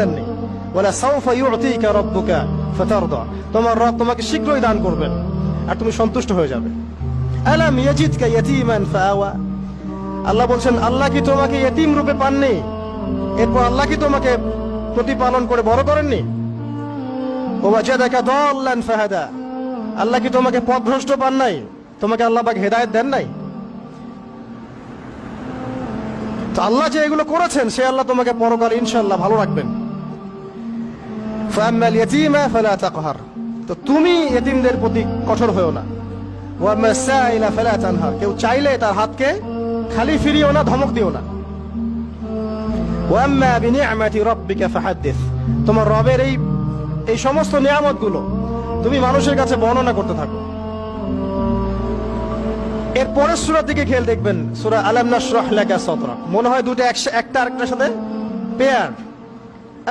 দেননি। বলে তোমার রব তোমাকে শীঘ্রই দান করবেন, আর তুমি সন্তুষ্ট হয়ে যাবে। আল্লাহ বলছেন, আল্লাহ কি তোমাকে ইয়তিম রূপে পাননি? এরপর আল্লাহ কি তোমাকে প্রতিপালন করে বড় করেননি? আল্লাহ কি তোমাকে পথভ্রষ্ট পান নাই? তোমাকে আল্লাহ পাক হেদায়েত দেন নাই? আল্লাহ যে এগুলো করেছেন, সে আল্লাহ তোমাকে পরকাল ইনশাল্লাহ ভালো রাখবেন। ফাম্মাল তো তুমি প্রতি কঠোর হয়েও না। কেউ চাইলে তার হাতকে খালি ফিরিও না, ধমক দিও না। তোমার রবের এই এই সমস্ত নিয়ামতগুলো তুমি মানুষের কাছে বর্ণনা করতে থাকো। এর পরের সূরার দিকে খেয়াল দেখবেন, সূরা আলাম সাদরা। মনে হয় দুটো একটা আরেকটার সাথে পেয়ার